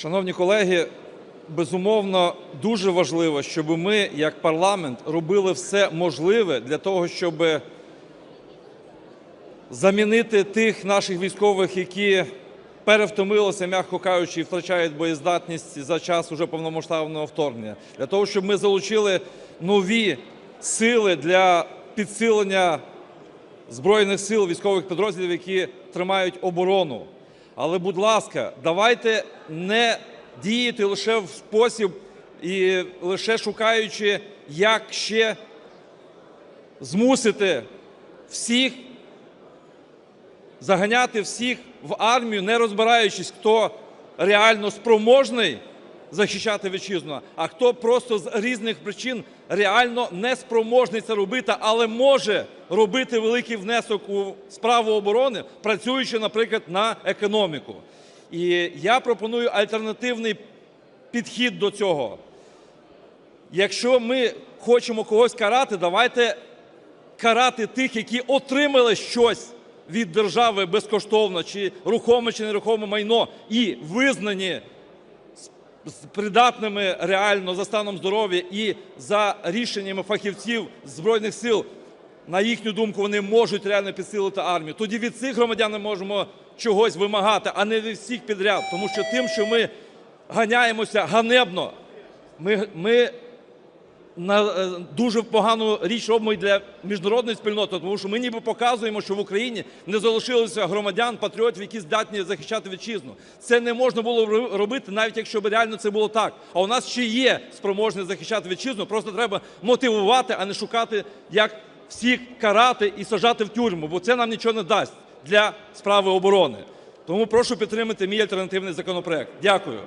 Шановні колеги, безумовно, дуже важливо, щоб ми, як парламент, робили все можливе для того, щоб замінити тих наших військових, які перевтомилися, м'яко кажучи, і втрачають боєздатність за час уже повномасштабного вторгнення, для того, щоб ми залучили нові сили для підсилення Збройних сил, військових підрозділів, які тримають оборону. Але, будь ласка, давайте не діяти лише в спосіб і лише шукаючи, як ще змусити всіх заганяти всіх в армію, не розбираючись, хто реально спроможний захищати вітчизну, а хто просто з різних причин реально не спроможний це робити, але може робити великий внесок у справу оборони, працюючи, наприклад, на економіку. І я пропоную альтернативний підхід до цього. Якщо ми хочемо когось карати, давайте карати тих, які отримали щось від держави безкоштовно, чи рухоме, чи нерухоме майно, і визнані придатними реально за станом здоров'я і за рішеннями фахівців Збройних сил, на їхню думку, вони можуть реально підсилити армію. Тоді від цих громадян ми можемо чогось вимагати, а не від всіх підряд. Тому що тим, що ми ганяємося ганебно, ми, ми на е, дуже погану річ робимо і для міжнародної спільноти, тому що ми ніби показуємо, що в Україні не залишилося громадян, патріотів, які здатні захищати вітчизну. Це не можна було ро- робити, навіть якщо б реально це було так. А у нас ще є спроможність захищати вітчизну, просто треба мотивувати, а не шукати, як всіх карати і сажати в тюрму, бо це нам нічого не дасть для справи оборони. Тому прошу підтримати мій альтернативний законопроект. Дякую.